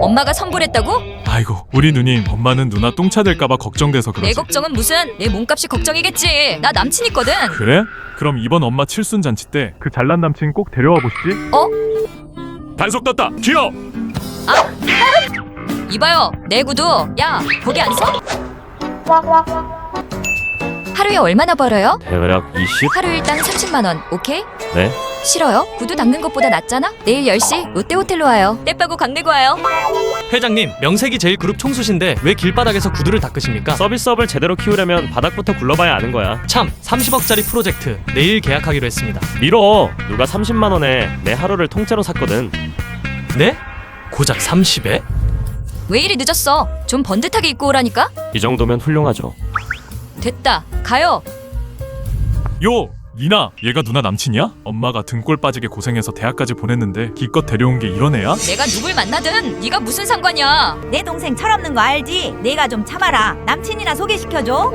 엄마가 선고했다고? 아이고 우리 누님 엄마는 누나 똥차 될까봐 걱정돼서 내 그러지 걱정은 무슨 내 몸값이 걱정이겠지. 나 남친 있거든. 그래? 그럼 이번 엄마 칠순 잔치 때 그 잘난 남친 꼭 데려와 보시지 어? 단속 떴다 기어 이봐요 내 구두. 야 거기 안 서? 하루에 얼마나 벌어요? 대략 20? 하루 일당 30만 원. 오케이? 네. 싫어요? 구두 닦는 것보다 낫잖아? 내일 10시 롯데호텔로 와요. 때 빠고 강내고 와요. 회장님, 명색이 제일 그룹 총수신데 왜 길바닥에서 구두를 닦으십니까? 서비스업을 제대로 키우려면 바닥부터 굴러봐야 아는 거야. 참, 30억짜리 프로젝트 내일 계약하기로 했습니다. 밀어. 누가 30만 원에 내 하루를 통째로 샀거든. 네? 고작 30에? 왜 이리 늦었어? 좀 번듯하게 입고 오라니까? 이 정도면 훌륭하죠. 됐다. 가요. 요 니나 얘가 누나 남친이야? 엄마가 등골 빠지게 고생해서 대학까지 보냈는데 기껏 데려온 게 이런 애야? 내가 누굴 만나든 네가 무슨 상관이야? 내 동생 철없는 거 알지? 내가 좀 참아라. 남친이나 소개시켜줘.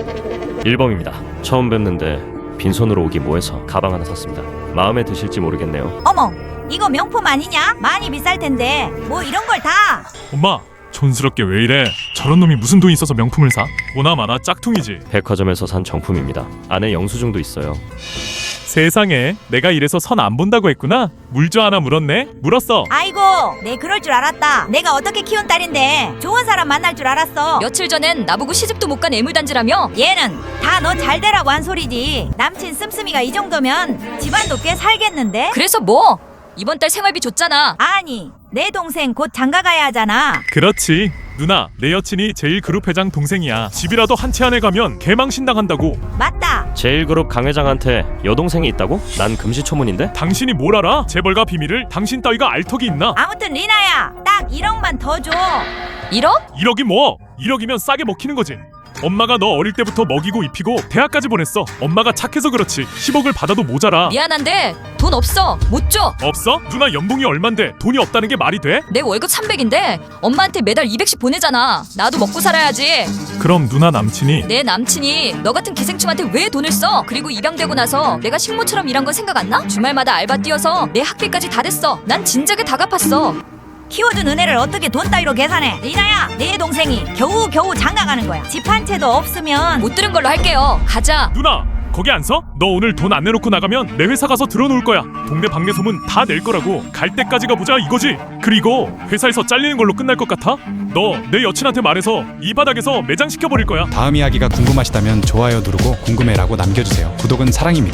1범입니다. 처음 뵙는데 빈손으로 오기 뭐해서 가방 하나 샀습니다. 마음에 드실지 모르겠네요. 어머, 이거 명품 아니냐? 많이 비쌀 텐데. 뭐 이런 걸 다. 엄마 촌스럽게 왜 이래 저런 놈이 무슨 돈 있어서 명품을 사? 보나 마나 짝퉁이지 백화점에서 산 정품입니다. 안에 영수증도 있어요. 세상에 내가 이래서 선 안 본다고 했구나 물주 하나 물었네 물었어 아이고, 내 그럴 줄 알았다. 내가 어떻게 키운 딸인데 좋은 사람 만날 줄 알았어. 며칠 전엔 나보고 시집도 못 간 애물단지라며? 얘는 다 너 잘 되라고 한 소리지. 남친 씀씀이가 이 정도면 집안도 꽤 살겠는데? 그래서 뭐? 이번 달 생활비 줬잖아. 아니, 내 동생 곧 장가 가야 하잖아. 그렇지 누나 내 여친이 제일 그룹 회장 동생이야 집이라도 한 채 안에 가면 개망신당한다고 맞다. 제일그룹 강 회장한테 여동생이 있다고? 난 금시초문인데? 당신이 뭘 알아? 재벌가 비밀을 당신 따위가 알 턱이 있나? 아무튼 리나야, 딱 1억만 더 줘. 1억? 1억이 뭐 1억이면 싸게 먹히는 거지 엄마가 너 어릴 때부터 먹이고 입히고 대학까지 보냈어 엄마가 착해서 그렇지 10억을 받아도 모자라 미안한데 돈 없어. 못 줘. 없어? 누나 연봉이 얼만데 돈이 없다는 게 말이 돼? 내 월급 300인데 엄마한테 매달 200씩 보내잖아. 나도 먹고 살아야지. 그럼 누나 남친이 내 남친이 너 같은 기생충한테 왜 돈을 써? 그리고 입양되고 나서 내가 식모처럼 일한 건 생각 안 나? 주말마다 알바 뛰어서 내 학비까지 다 댔어. 난 진작에 다 갚았어. 키워준 은혜를 어떻게 돈 따위로 계산해? 리나야, 내 동생이 겨우 겨우 장가 가는 거야. 집 한 채도 없으면 못 들은 걸로 할게요. 가자. 누나 거기 안 서? 너 오늘 돈 안 내놓고 나가면 내 회사 가서 들어놓을 거야 동네 방네 소문 다 낼 거라고 갈 때까지 가보자 이거지 그리고 회사에서 잘리는 걸로 끝날 것 같아? 너 내 여친한테 말해서 이 바닥에서 매장시켜버릴 거야 다음 이야기가 궁금하시다면 좋아요 누르고 궁금해라고 남겨주세요. 구독은 사랑입니다.